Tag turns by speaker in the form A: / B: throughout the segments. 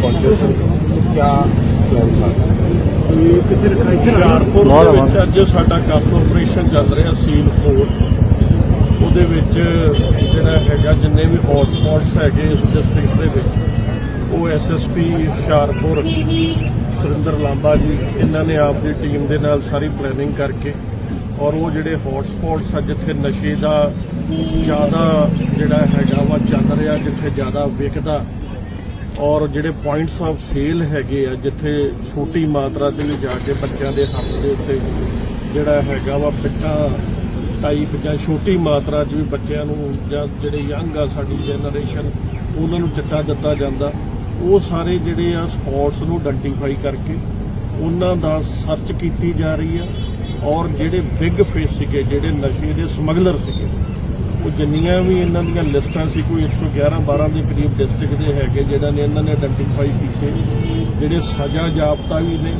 A: ਪਹੁੰਚੇ ਹੁਸ਼ਿਆਰਪੁਰ ਅੱਜ ਸਾਡਾ ਕਾਫ ਆਪਰੇਸ਼ਨ ਚੱਲ ਰਿਹਾ ਸੀਲ ਫੋਰਸ ਉਹਦੇ ਵਿੱਚ ਜਿਹੜਾ ਹੈਗਾ ਜਿੰਨੇ ਵੀ ਹੌਟਸਪੌਟਸ ਹੈਗੇ ਇਸ ਡਿਸਟ੍ਰਿਕਟ ਦੇ ਵਿੱਚ ਉਹ ਐਸਐਸਪੀ ਹੁਸ਼ਿਆਰਪੁਰ ਸੁਰਿੰਦਰ ਲਾਂਬਾ ਜੀ ਇਹਨਾਂ ਨੇ ਆਪ ਦੀ ਟੀਮ ਦੇ ਨਾਲ ਸਾਰੀ ਪਲੈਨਿੰਗ ਕਰਕੇ ਔਰ ਉਹ ਜਿਹੜੇ ਹੌਟਸਪੌਟਸ ਆ ਜਿੱਥੇ ਨਸ਼ੇ ਦਾ ਜ਼ਿਆਦਾ ਜਿਹੜਾ ਹੈਗਾ ਵਾ ਚੱਲ ਰਿਹਾ ਜਿੱਥੇ ਜ਼ਿਆਦਾ ਵਿਕਦਾ ਔਰ ਜਿਹੜੇ ਪੁਆਇੰਟਸ ਆਫ ਸੇਲ ਹੈਗੇ ਆ, ਜਿੱਥੇ ਛੋਟੀ ਮਾਤਰਾ ਤੇ ਵੀ ਜਾ ਕੇ ਬੱਚਿਆਂ ਦੇ ਹੱਥ ਦੇ ਉੱਤੇ ਜਿਹੜਾ ਹੈਗਾ ਵਾ ਪਿੱਟਾ ਟਾਈਪ ਜਾਂ ਛੋਟੀ ਮਾਤਰਾ 'ਚ ਵੀ ਬੱਚਿਆਂ ਨੂੰ ਜਾਂ ਜਿਹੜੇ ਯੰਗ ਆ ਸਾਡੀ ਜਨਰੇਸ਼ਨ ਉਹਨਾਂ ਨੂੰ ਚਿੱਟਾ ਦਿੱਤਾ ਜਾਂਦਾ। ਉਹ ਸਾਰੇ ਜਿਹੜੇ ਆ ਸਪੌਟਸ ਨੂੰ ਆਇਡੈਂਟੀਫਾਈ ਕਰਕੇ ਉਹਨਾਂ ਦਾ ਸਰਚ ਕੀਤੀ ਜਾ ਰਹੀ ਆ। ਔਰ ਜਿਹੜੇ ਬਿਗ ਫੇਸ ਸੀਗੇ, ਜਿਹੜੇ ਨਸ਼ੇ ਦੇ ਸਮਗਲਰ ਸੀਗੇ ਉਹ ਜਿੰਨੀਆਂ ਵੀ ਇਹਨਾਂ ਦੀਆਂ ਲਿਸਟਾਂ ਸੀ, ਕੋਈ 111 12 ਦੇ ਕਰੀਬ ਡਿਸਟ੍ਰਿਕਟ ਦੇ ਹੈਗੇ ਜਿਹੜਾ ਨੇ ਇਹਨਾਂ ਨੇ ਆਇਡੈਂਟੀਫਾਈ ਕੀਤੇ ਜਿਹੜੇ ਸਜ਼ਾ ਜਾਪਤਾ ਵੀ ਨੇ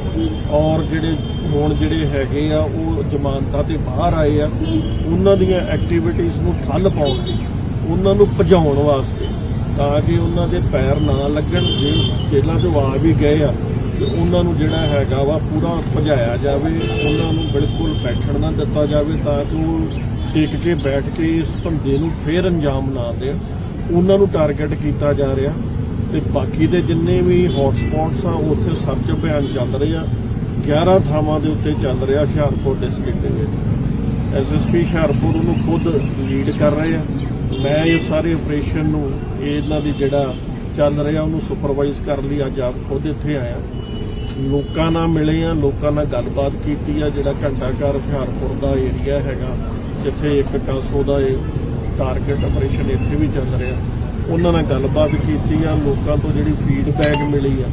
A: ਔਰ ਜਿਹੜੇ ਹੁਣ ਜਿਹੜੇ ਹੈਗੇ ਆ, ਉਹ ਜ਼ਮਾਨਤਾਂ ਤੇ ਬਾਹਰ ਆਏ ਆ, ਉਹਨਾਂ ਦੀਆਂ ਐਕਟੀਵਿਟੀਜ਼ ਨੂੰ ਠੱਲ ਪਾਉਣ ਲਈ, ਉਹਨਾਂ ਨੂੰ ਭਜਾਉਣ ਵਾਸਤੇ ਤਾਂ ਕਿ ਉਹਨਾਂ ਦੇ ਪੈਰ ਨਾ ਲੱਗਣ, ਜੇ ਜੇਲ੍ਹਾਂ 'ਚੋਂ ਆ ਵੀ ਗਏ ਆ, ਤੇ ਉਹਨਾਂ ਨੂੰ ਜਿਹੜਾ ਹੈਗਾ ਵਾ ਪੂਰਾ ਭਜਾਇਆ ਜਾਵੇ, ਉਹਨਾਂ ਨੂੰ ਬਿਲਕੁਲ ਬੈਠਣ ਨਾ ਦਿੱਤਾ ਜਾਵੇ ਤਾਂ ਕਿ ਉਹ ਟੇਕ ਕੇ ਬੈਠ ਕੇ ਇਸ ਧੰਦੇ ਨੂੰ ਫੇਰ ਅੰਜਾਮ ਨਾ ਦੇਣ। ਉਹਨਾਂ ਨੂੰ ਟਾਰਗੇਟ ਕੀਤਾ ਜਾ ਰਿਹਾ। ਤੇ ਬਾਕੀ ਦੇ ਜਿੰਨੇ ਵੀ ਹੌਟ ਸਪੌਟਸ ਆ, ਉੱਥੇ ਸਰਚ ਅਭਿਆਨ ਚੱਲ ਰਹੇ। ਆ 11 ਥਾਵਾਂ ਦੇ ਉੱਤੇ ਚੱਲ ਰਿਹਾ ਹੁਸ਼ਿਆਰਪੁਰ ਡਿਸਟ੍ਰਿਕਟ ਦੇ ਵਿੱਚ। ਐਸਐਸਪੀ ਹੁਸ਼ਿਆਰਪੁਰ ਨੂੰ ਖੁਦ ਲੀਡ ਕਰ ਰਹੇ ਆ। ਮੈਂ ਇਹ ਸਾਰੇ ਆਪਰੇਸ਼ਨ ਨੂੰ ਇਹ ਇਹਨਾਂ ਦੀ ਜਿਹੜਾ ਚੱਲ ਰਿਹਾ, ਉਹਨੂੰ ਸੁਪਰਵਾਈਜ਼ ਕਰਨ ਲਈ ਅੱਜ ਆਪ ਖੁਦ ਇੱਥੇ ਆਇਆ। ਲੋਕਾਂ ਨਾਲ ਮਿਲੇ ਆ, ਲੋਕਾਂ ਨਾਲ ਗੱਲਬਾਤ ਕੀਤੀ ਆ, ਜਿਹੜਾ ਘੰਟਾ ਘਰ ਹੁਸ਼ਿਆਰਪੁਰ ਦਾ ਏਰੀਆ ਹੈਗਾ। ਜਿੱਥੇ ਇੱਕ ਕਾਸੋ ਦਾ ਇਹ ਟਾਰਗੇਟ ਆਪਰੇਸ਼ਨ ਇੱਥੇ ਵੀ ਚੱਲ ਰਿਹਾ। ਉਹਨਾਂ ਨਾਲ ਗੱਲਬਾਤ ਕੀਤੀ ਆ ਲੋਕਾਂ ਤੋਂ ਜਿਹੜੀ ਫੀਡਬੈਕ ਮਿਲੀ ਆ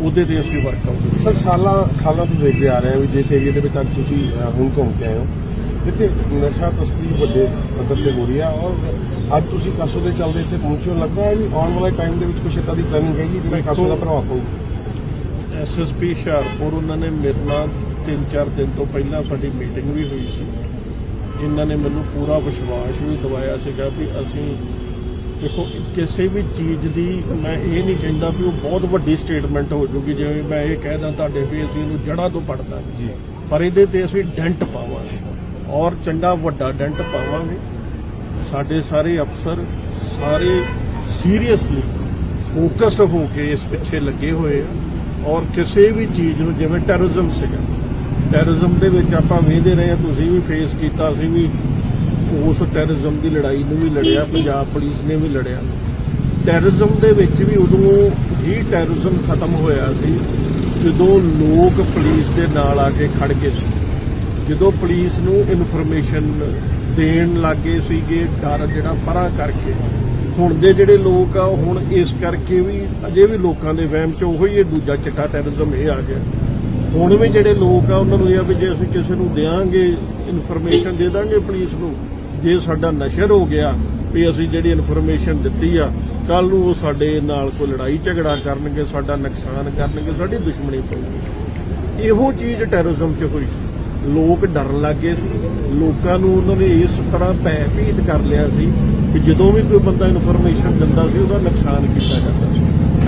A: ਉਹਦੇ ਤੇ ਅਸੀਂ ਵਰਕਆਊਟ
B: ਸਰ ਸਾਲਾਂ ਸਾਲਾਂ ਤੋਂ ਦੇਖਦੇ ਆ ਰਹੇ ਹਾਂ ਵੀ ਜਿਸ ਏਰੀਆ ਦੇ ਵਿੱਚ ਅੱਜ ਤੁਸੀਂ ਹੁਣ ਘੁੰਮ ਕੇ ਆਏ ਹੋ। ਜਿੱਥੇ ਨਸ਼ਾ ਤਸਕਰੀ ਵੱਡੇ ਪੱਧਰ ਤੇ ਹੋ ਰਹੀ ਆ ਔਰ ਅੱਜ ਤੁਸੀਂ ਕਾਸੋ ਦੇ ਚੱਲਦੇ ਇੱਥੇ ਪਹੁੰਚੇ ਲੱਗਦਾ ਹੈ ਵੀ ਆਉਣ ਵਾਲੇ ਟਾਈਮ ਦੇ ਵਿੱਚ ਕੁਛ ਏਦਾਂ ਦੀ ਪਲੈਨਿੰਗ ਹੈਗੀ ਜਿਹੜਾ ਕਾਸੋ ਦਾ ਪ੍ਰਭਾਵ ਪਊ
A: ਐਸਐਸਪੀ ਹੁਸ਼ਿਆਰਪੁਰ ਉਹਨਾਂ ਨੇ ਮੇਰੇ ਨਾਲ 3-4 ਦਿਨ ਤੋਂ ਪਹਿਲਾਂ ਸਾਡੀ ਮੀਟਿੰਗ ਵੀ ਹੋਈ ਸੀ। ਜਿਨ੍ਹਾਂ ਨੇ ਮੈਨੂੰ ਪੂਰਾ ਵਿਸ਼ਵਾਸ ਵੀ ਦਿਵਾਇਆ ਸੀਗਾ ਵੀ ਅਸੀਂ ਦੇਖੋ ਕਿਸੇ ਵੀ ਚੀਜ਼ ਦੀ ਮੈਂ ਇਹ ਨਹੀਂ ਕਹਿੰਦਾ ਵੀ ਉਹ ਬਹੁਤ ਵੱਡੀ ਸਟੇਟਮੈਂਟ ਹੋ ਜੂਗੀ। ਜਿਵੇਂ ਮੈਂ ਇਹ ਕਹਿਦਾ ਤੁਹਾਡੇ ਵੀ ਅਸੀਂ ਇਹਨੂੰ ਜੜ੍ਹਾਂ ਤੋਂ ਪੜਦਾ
B: ਜੀ।
A: ਪਰ ਇਹਦੇ ਤੇ ਅਸੀਂ ਡੈਂਟ ਪਾਵਾਂਗੇ। ਔਰ ਚੰਗਾ ਵੱਡਾ ਡੈਂਟ ਪਾਵਾਂਗੇ। ਸਾਡੇ ਸਾਰੇ ਅਫਸਰ ਸਾਰੇ ਸੀਰੀਅਸਲੀ ਫੋਕਸਡ ਹੋ ਕੇ ਇਸ ਪਿੱਛੇ ਲੱਗੇ ਹੋਏ ਆ। ਔਰ ਕਿਸੇ ਵੀ ਚੀਜ਼ ਨੂੰ ਜਿਵੇਂ ਟੈਰਰਿਜ਼ਮ ਸੀਗਾ ਟੈਰਰਿਜ਼ਮ ਦੇ ਵਿੱਚ ਆਪਾਂ ਵੇਖਦੇ ਰਹੇ ਆ ਤੁਸੀਂ ਵੀ ਫੇਸ ਕੀਤਾ ਸੀ ਵੀ ਉਸ ਟੈਰਰਿਜ਼ਮ ਦੀ ਲੜਾਈ ਨੂੰ ਵੀ ਲੜਿਆ, ਪੰਜਾਬ ਪੁਲਿਸ ਨੇ ਵੀ ਲੜਿਆ। ਟੈਰਰਿਜ਼ਮ ਦੇ ਵਿੱਚ ਵੀ ਉਦੋਂ ਹੀ ਟੈਰਰਿਜ਼ਮ ਖਤਮ ਹੋਇਆ ਸੀ, ਜਦੋਂ ਲੋਕ ਪੁਲਿਸ ਦੇ ਨਾਲ ਆ ਕੇ ਖੜ ਗਏ ਸੀ। ਜਦੋਂ ਪੁਲਿਸ ਨੂੰ ਇਨਫੋਰਮੇਸ਼ਨ ਦੇਣ ਲੱਗੇ ਸੀਗੇ, ਡਰ ਜਿਹੜਾ ਪਰਾਂ ਕਰਕੇ। ਹੁਣ ਦੇ ਜਿਹੜੇ ਲੋਕ ਆ, ਹੁਣ ਇਸ ਕਰਕੇ ਵੀ ਅਜੇ ਵੀ ਲੋਕਾਂ ਦੇ ਵਹਿਮ 'ਚ ਉਹੀ ਇਹ ਦੂਜਾ ਚਿੱਟਾ ਟੈਰਰਿਜ਼ਮ ਇਹ ਆ ਗਿਆ। ਹੁਣ ਵੀ ਜਿਹੜੇ ਲੋਕ ਆ, ਉਹਨਾਂ ਨੂੰ ਇਹ ਆ ਵੀ ਜੇ ਅਸੀਂ ਕਿਸੇ ਨੂੰ ਦੇਾਂਗੇ ਇਨਫੋਰਮੇਸ਼ਨ ਦੇ ਦਾਂਗੇ ਪੁਲਿਸ ਨੂੰ, ਜੇ ਸਾਡਾ ਨਸ਼ਰ ਹੋ ਗਿਆ, ਵੀ ਅਸੀਂ ਜਿਹੜੀ ਇਨਫੋਰਮੇਸ਼ਨ ਦਿੱਤੀ ਆ ਕੱਲ ਨੂੰ ਉਹ ਸਾਡੇ ਨਾਲ ਕੋਈ ਲੜਾਈ ਝਗੜਾ ਕਰਨਗੇ, ਸਾਡਾ ਨੁਕਸਾਨ ਕਰਨਗੇ, ਸਾਡੀ ਦੁਸ਼ਮਣੀ ਪਊਗੀ। ਇਹੋ ਚੀਜ਼ ਟੈਰਰਿਜ਼ਮ 'ਚ ਹੋਈ ਸੀ। ਲੋਕ ਡਰਨ ਲੱਗੇ ਸੀ। ਲੋਕਾਂ ਨੂੰ ਉਹਨਾਂ ਨੇ ਇਸ ਤਰ੍ਹਾਂ ਭੈ ਭੀਤ ਕਰ ਲਿਆ ਸੀ ਕਿ ਜਦੋਂ ਵੀ ਕੋਈ ਬੰਦਾ ਇਨਫੋਰਮੇਸ਼ਨ ਦਿੰਦਾ ਸੀ, ਉਹਦਾ ਨੁਕਸਾਨ ਕੀਤਾ ਜਾਂਦਾ ਸੀ।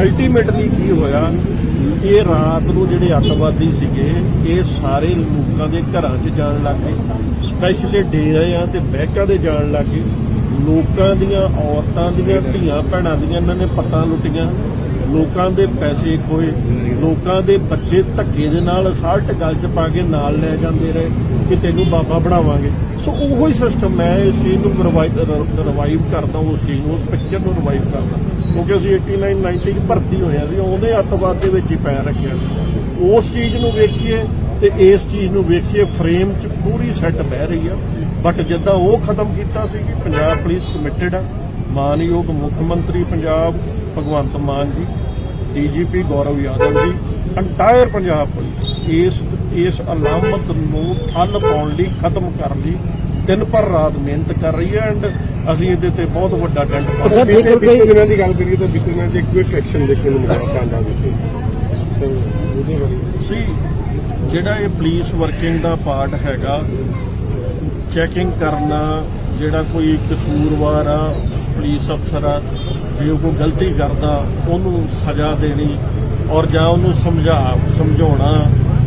A: ਅਲਟੀਮੇਟਲੀ ਕੀ ਹੋਇਆ? ਇਹ ਰਾਤ ਨੂੰ ਜਿਹੜੇ ਅੱਤਵਾਦੀ ਸੀਗੇ, ਇਹ ਸਾਰੇ ਲੋਕਾਂ ਦੇ ਘਰਾਂ 'ਚ ਜਾਣ ਲੱਗ ਗਏ। ਸਪੈਸ਼ਲੀ ਡੇਰਿਆਂ ਤੇ ਬੈਂਕਾਂ ਦੇ ਜਾਣ ਲੱਗ ਗਏ। ਲੋਕਾਂ ਦੀਆਂ ਔਰਤਾਂ ਦੀਆਂ, ਧੀਆਂ ਭੈਣਾਂ ਦੀਆਂ, ਇਹਨਾਂ ਨੇ ਪੱਤਾਂ ਲੁੱਟੀਆਂ। ਲੋਕਾਂ ਦੇ ਪੈਸੇ ਖੋਏ। ਲੋਕਾਂ ਦੇ ਬੱਚੇ ਧੱਕੇ ਦੇ ਨਾਲ ਅਸਾਲਟ ਗਲ 'ਚ ਪਾ ਕੇ ਨਾਲ ਲੈ ਜਾਂਦੇ ਰਹੇ ਕਿ ਤੈਨੂੰ ਬਾਬਾ ਬਣਾਵਾਂਗੇ। ਸੋ ਉਹੋ ਹੀ ਸਿਸਟਮ ਮੈਂ ਇਸ ਚੀਜ਼ ਨੂੰ ਰਿਵਾਈਵ ਕਰਦਾ, ਉਸ ਚੀਜ਼ ਨੂੰ, ਉਸ ਪਿਕਚਰ ਨੂੰ ਰਿਵਾਈਵ ਕਰਦਾ। ਕਿਉਂਕਿ ਅਸੀਂ 89 90 ਚ ਭਰਤੀ ਹੋਇਆ ਸੀ ਉਹਦੇ ਅੱਤਵਾਦ ਦੇ ਵਿੱਚ ਹੀ ਪੈਰ ਰੱਖਿਆ ਸੀ। ਉਸ ਚੀਜ਼ ਨੂੰ ਵੇਖੀਏ ਤੇ ਇਸ ਚੀਜ਼ ਨੂੰ ਵੇਖੀਏ ਫਰੇਮ 'ਚ ਪੂਰੀ ਸੈੱਟ ਬਹਿ ਰਹੀ ਆ। ਬਟ ਜਿੱਦਾਂ ਉਹ ਖਤਮ ਕੀਤਾ ਸੀ ਕਿ ਪੰਜਾਬ ਪੁਲਿਸ ਕਮਿਟਡ ਆ, ਮਾਨਯੋਗ ਮੁੱਖ ਮੰਤਰੀ ਪੰਜਾਬ ਭਗਵੰਤ ਮਾਨ ਜੀ ਡੀਜੀਪੀ ਗੌਰਵ ਯਾਦਵ ਜੀ ਅੰਟਾਇਰ ਪੰਜਾਬ ਪੁਲਿਸ ਇਸ ਇਸ ਅਲਾਮਤ ਨੂੰ ਠੱਲ ਪਾਉਣ ਲਈ ਖਤਮ ਕਰਨ ਲਈ ਦਿਨ ਪਰ ਰਾਤ ਮਿਹਨਤ ਕਰ ਰਹੀ ਹੈ ਐਂਡ ਅਸੀਂ ਇਹਦੇ ਤੇ ਬਹੁਤ ਵੱਡਾ ਡੈਂਟ ਪਾਵਾਂਗੇ
B: ਸਰ ਬੀਤੇ ਬੀਤੇ ਦਿਨਾਂ ਦੀ ਗੱਲ ਕਰੀਏ ਤਾਂ ਦਿਨਾਂ 'ਚ ਇੱਕ ਕੁਇਕ ਐਕਸ਼ਨ ਦੇਖਣ ਨੂੰ ਮਿਲਿਆ ਕਾਂਡਾ ਵਿੱਚ ਉਹਦੇ ਬਾਰੇ
A: ਸੀ ਜਿਹੜਾ ਇਹ ਪੁਲਿਸ ਵਰਕਿੰਗ ਦਾ ਪਾਰਟ ਹੈਗਾ ਚੈਕਿੰਗ ਕਰਨਾ ਜਿਹੜਾ ਕੋਈ ਕਸੂਰਵਾਰ ਆ ਪੁਲਿਸ ਅਫਸਰ ਆ ਜੇ ਉਹ ਕੋਈ ਗਲਤੀ ਕਰਦਾ ਉਹਨੂੰ ਸਜ਼ਾ ਦੇਣੀ ਔਰ ਜਾਂ ਉਹਨੂੰ ਸਮਝਾ ਸਮਝਾਉਣਾ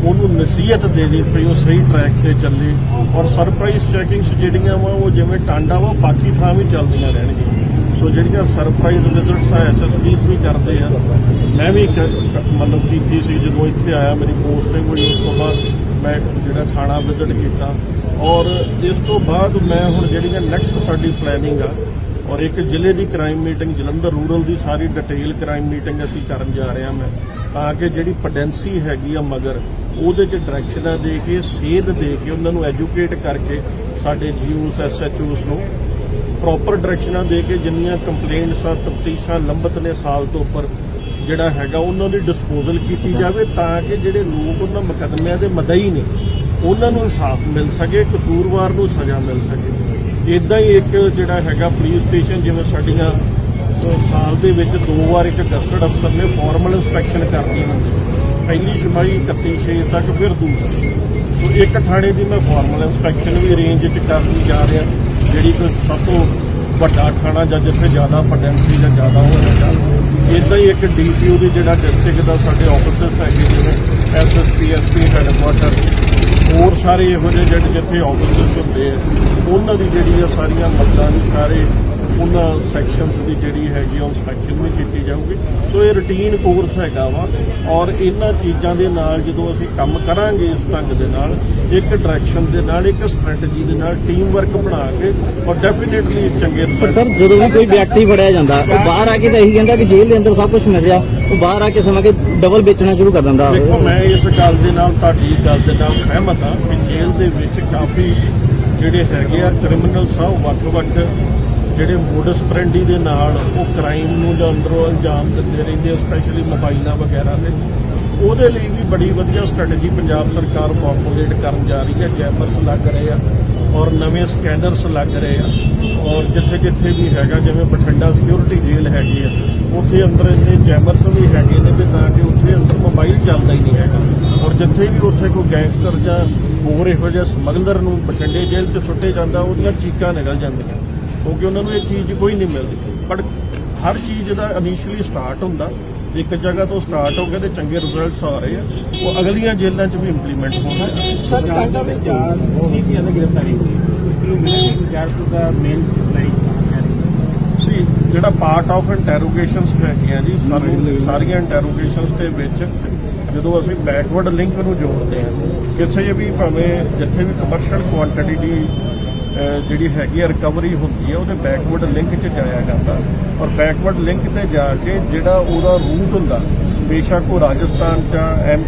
A: ਉਹਨੂੰ ਨਸੀਹਤ ਦੇਣੀ ਪਈ, ਉਹ ਸਹੀ ਟਰੈਕ ਤੇ ਚੱਲੇ। ਔਰ ਸਰਪ੍ਰਾਈਜ਼ ਚੈਕਿੰਗਸ ਜਿਹੜੀਆਂ ਵਾ, ਉਹ ਜਿਵੇਂ ਟਾਂਡਾ ਵਾ ਬਾਕੀ ਥਾਂ ਵੀ ਚੱਲਦੀਆਂ ਰਹਿਣਗੀਆਂ। ਸੋ ਜਿਹੜੀਆਂ ਸਰਪ੍ਰਾਈਜ਼ ਵਿਜ਼ਿਟਸ ਆ ਐਸਐਸਪੀਸ ਵੀ ਕਰਦੇ ਆ, ਮੈਂ ਵੀ ਕ- ਮਤਲਬ ਕੀਤੀ ਸੀ, ਜਦੋਂ ਇੱਥੇ ਆਇਆ, ਮੇਰੀ ਪੋਸਟਿੰਗ ਹੋਈ, ਉਸ ਤੋਂ ਬਾਅਦ ਮੈਂ ਜਿਹੜਾ ਥਾਣਾ ਵਿਜ਼ਿਟ ਕੀਤਾ। ਔਰ ਇਸ ਤੋਂ ਬਾਅਦ ਮੈਂ ਹੁਣ ਜਿਹੜੀਆਂ ਨੈਕਸਟ ਸਾਡੀ ਪਲੈਨਿੰਗ ਆ ਔਰ ਇੱਕ ਜ਼ਿਲ੍ਹੇ ਦੀ ਕ੍ਰਾਈਮ ਮੀਟਿੰਗ ਜਲੰਧਰ ਰੂਰਲ ਦੀ ਸਾਰੀ ਡਿਟੇਲ ਕ੍ਰਾਈਮ ਮੀਟਿੰਗ ਅਸੀਂ ਕਰਨ ਜਾ ਰਹੇ ਹਾਂ ਮੈਂ, ਤਾਂ ਕਿ ਜਿਹੜੀ ਪੋਟੈਂਸੀ ਹੈਗੀ ਆ ਮਗਰ, ਉਹਦੇ 'ਚ ਡਾਇਰੈਕਸ਼ਨਾਂ ਦੇ ਕੇ, ਸੇਧ ਦੇ ਕੇ ਉਹਨਾਂ ਨੂੰ ਐਜੂਕੇਟ ਕਰਕੇ ਸਾਡੇ ਜੀਓਸ ਐਸਐਚਓਸ ਨੂੰ ਪ੍ਰੋਪਰ ਡਾਇਰੈਕਸ਼ਨਾਂ ਦੇ ਕੇ ਜਿੰਨੀਆਂ ਕੰਪਲੇਂਟਸ ਆ, ਤਫਤੀਸ਼ਾਂ ਲੰਬਤ ਨੇ ਸਾਲ ਤੋਂ ਉੱਪਰ ਜਿਹੜਾ ਹੈਗਾ, ਉਹਨਾਂ ਦੀ ਡਿਸਪੋਜ਼ਲ ਕੀਤੀ ਜਾਵੇ ਤਾਂ ਕਿ ਜਿਹੜੇ ਲੋਕ ਉਹਨਾਂ ਮੁਕੱਦਮਿਆਂ ਦੇ ਮਦਈ ਨੇ, ਉਹਨਾਂ ਨੂੰ ਇਨਸਾਫ ਮਿਲ ਸਕੇ, ਕਸੂਰਵਾਰ ਨੂੰ ਸਜ਼ਾ ਮਿਲ ਸਕੇ। ਇਦਾਂ ਹੀ ਇੱਕ ਜਿਹੜਾ ਹੈਗਾ ਪੁਲਿਸ ਸਟੇਸ਼ਨ ਜਿਵੇਂ ਸਾਡੀਆਂ ਸਾਲ ਦੇ ਵਿੱਚ ਦੋ ਵਾਰ ਇੱਕ ਗਸਟਡ ਅਫਸਰ ਨੇ ਫਾਰਮਲ ਇਨਸਪੈਕਸ਼ਨ ਕਰਨੀ ਹੁੰਦੀ ਪਹਿਲੀ ਛਮਾਈ 31 ਛੇ ਤੱਕ, ਫਿਰ ਦੂਸਰੀ ਸੋ ਇੱਕ ਥਾਣੇ ਦੀ ਮੈਂ ਫਾਰਮਲ ਇਨਸਪੈਕਸ਼ਨ ਵੀ ਰੇਂਜ 'ਚ ਕਰਨ ਜਾ ਰਿਹਾ, ਜਿਹੜੀ ਕੋਈ ਸਭ ਤੋਂ ਵੱਡਾ ਥਾਣਾ ਜਾਂ ਜਿੱਥੇ ਜ਼ਿਆਦਾ ਪੋਟੈਂਸੀ ਜਾਂ ਜ਼ਿਆਦਾ ਹੋਵੇਗਾ ਇਦਾਂ ਹੀ ਇੱਕ ਡੀਪੀਓ ਦੀ ਜਿਹੜਾ ਡਿਸਟ੍ਰਿਕਟ ਦਾ ਸਾਡੇ ਆਫਿਸਰਸ ਹੈਗੇ ਜਿਵੇਂ ਐਸਐਸਪੀ ਐਸਪੀ ਹੈਡਕੁਆਟਰ ਹੋਰ ਸਾਰੇ ਇਹੋ ਜਿਹੇ ਜਿਹੜੇ ਜਿੱਥੇ ਆਫਿਸਰਸ ਹੁੰਦੇ ਆ, ਉਹਨਾਂ ਦੀ ਜਿਹੜੀ ਆ ਸਾਰੀਆਂ ਮਦਦਾਂ ਦੀ ਸਾਰੇ ਉਹਨਾਂ ਸੈਕਸ਼ਨਸ ਦੀ ਜਿਹੜੀ ਹੈਗੀ ਉਹ ਇਨਸਪੈਕਸ਼ਨ ਵੀ ਕੀਤੀ ਜਾਊਗੀ। ਸੋ ਇਹ ਰੁਟੀਨ ਕੋਰਸ ਹੈਗਾ ਵਾ ਔਰ ਇਹਨਾਂ ਚੀਜ਼ਾਂ ਦੇ ਨਾਲ ਜਦੋਂ ਅਸੀਂ ਕੰਮ ਕਰਾਂਗੇ ਇਸ ਢੰਗ ਦੇ ਨਾਲ, ਇੱਕ ਡਾਇਰੈਕਸ਼ਨ ਦੇ ਨਾਲ, ਇੱਕ ਸਟ੍ਰੈਟਜੀ ਦੇ ਨਾਲ ਟੀਮ ਵਰਕ ਬਣਾ ਕੇ ਔਰ ਡੈਫੀਨਿਟਲੀ ਚੰਗੇ
C: ਪਰ ਸਰ, ਜਦੋਂ ਵੀ ਕੋਈ ਵਿਅਕਤੀ ਫੜਿਆ ਜਾਂਦਾ, ਉਹ ਬਾਹਰ ਆ ਕੇ ਤਾਂ ਇਹੀ ਕਹਿੰਦਾ ਕਿ ਜੇਲ੍ਹ ਦੇ ਅੰਦਰ ਸਭ ਕੁਝ ਮਿਲ ਰਿਹਾ, ਉਹ ਬਾਹਰ ਆ ਕੇ ਸਮਝ ਕੇ ਡਬਲ ਵੇਚਣਾ ਸ਼ੁਰੂ ਕਰ ਦਿੰਦਾ
A: ਦੇਖੋ, ਮੈਂ ਇਸ ਗੱਲ ਦੇ ਨਾਲ ਤੁਹਾਡੀ ਗੱਲ ਦੇ ਨਾਲ ਸਹਿਮਤ ਹਾਂ ਕਿ ਜੇਲ੍ਹ ਦੇ ਵਿੱਚ ਕਾਫੀ ਜਿਹੜੇ ਹੈਗੇ ਆ ਕ੍ਰਿਮੀਨਲ ਸਭ ਵੱਖ-ਵੱਖ ਜਿਹੜੇ ਮੋਡਸ ਪ੍ਰੈਂਡੀ ਦੇ ਨਾਲ ਉਹ ਕ੍ਰਾਈਮ ਨੂੰ ਜਾਂ ਅੰਦਰੋਂ ਅੰਜਾਮ ਦਿੰਦੇ ਰਹਿੰਦੇ ਸਪੈਸ਼ਲੀ ਮੋਬਾਈਲਾਂ ਵਗੈਰਾ ਦੇ ਉਹਦੇ ਲਈ ਵੀ ਬੜੀ ਵਧੀਆ ਸਟ੍ਰੈਟਜੀ ਪੰਜਾਬ ਸਰਕਾਰ ਫਾਰਮੂਲੇਟ ਕਰਨ ਜਾ ਰਹੀ ਹੈ ਜੈਮਰਸ ਲੱਗ ਰਹੇ ਆ ਔਰ ਨਵੇਂ ਸਕੈਨਰਸ ਲੱਗ ਰਹੇ ਆ। ਔਰ ਜਿੱਥੇ ਜਿੱਥੇ ਵੀ ਹੈਗਾ, ਜਿਵੇਂ ਬਠਿੰਡਾ ਸਿਕਿਉਰਿਟੀ ਜੇਲ੍ਹ ਹੈਗੀ ਆ, ਉੱਥੇ ਅੰਦਰ ਇੰਨੇ ਜੈਮਰਸ ਵੀ ਹੈਗੇ ਨੇ ਵੀ ਤਾਂ ਕਿ ਉੱਥੇ ਅੰਦਰ ਮੋਬਾਈਲ ਚੱਲਦਾ ਹੀ ਨਹੀਂ ਹੈਗਾ। ਔਰ ਜਿੱਥੇ ਵੀ ਉੱਥੇ ਕੋਈ ਗੈਂਗਸਟਰ ਜਾਂ ਹੋਰ ਇਹੋ ਜਿਹਾ ਸਮਗਲਰ ਨੂੰ ਬਠਿੰਡੇ ਜੇਲ੍ਹ 'ਚ ਸੁੱਟੇ ਜਾਂਦਾ, ਉਹਦੀਆਂ ਚੀਕਾਂ ਨਿਕਲ ਜਾਂਦੀਆਂ। ਕਿਉਂਕਿ ਉਹਨਾਂ ਨੂੰ ਇਹ ਚੀਜ਼ ਕੋਈ ਨਹੀਂ ਮਿਲਦੀ। ਬਟ ਹਰ ਚੀਜ਼ ਦਾ ਇਨੀਸ਼ੀਅਲੀ ਸਟਾਰਟ ਹੁੰਦਾ ਇੱਕ ਜਗ੍ਹਾ ਤੋਂ ਸਟਾਰਟ ਹੋ ਕੇ ਤੇ ਚੰਗੇ ਰਿਜ਼ਲਟਸ ਆ ਰਹੇ ਆ ਉਹ ਅਗਲੀਆਂ ਜੇਲ੍ਹਾਂ 'ਚ ਵੀ ਇੰਪਲੀਮੈਂਟ ਹੋਣਗੇ
D: ਸਰ ਟਾਂਡਾ ਵਿੱਚ ਚਾਰ ਸੀ ਜ਼ਿਆਦਾ ਗ੍ਰਿਫਤਾਰੀ ਹੋਈ। ਉਸ ਕਿਲੋਮੀਟਰ ਦੀ ਹੁਸ਼ਿਆਰਪੁਰ ਦਾ ਮੇਨ ਸਪਲਾਈ
A: ਸੀ ਜਿਹੜਾ ਪਾਰਟ ਆਫ ਇੰਟਰੋਗੇਸ਼ਨਸ ਹੈਗੀਆਂ ਜੀ ਸਾਰੀ ਸਾਰੀਆਂ ਇੰਟਰੋਗੇਸ਼ਨਸ ਦੇ ਵਿੱਚ ਜਦੋਂ ਅਸੀਂ ਬੈਕਵਰਡ ਲਿੰਕ ਨੂੰ ਜੋੜਦੇ ਹਾਂ ਕਿਸੇ ਵੀ ਭਾਵੇਂ ਜਿੱਥੇ ਵੀ ਕਮਰਸ਼ੀਅਲ ਕੁਆਂਟੀਟੀ ਦੀ ਜਿਹੜੀ ਹੈਗੀ ਆ ਰਿਕਵਰੀ ਹੁੰਦੀ ਹੈ ਉਹਦੇ ਬੈਕਵਰਡ ਲਿੰਕ 'ਚ ਜਾਇਆ ਜਾਂਦਾ। ਔਰ ਬੈਕਵਰਡ ਲਿੰਕ ਤੇ ਜਾ ਕੇ ਜਿਹੜਾ ਉਹਦਾ ਰੂਟ ਹੁੰਦਾ ਬੇਸ਼ੱਕ ਉਹ ਰਾਜਸਥਾਨ 'ਚ ਐਮ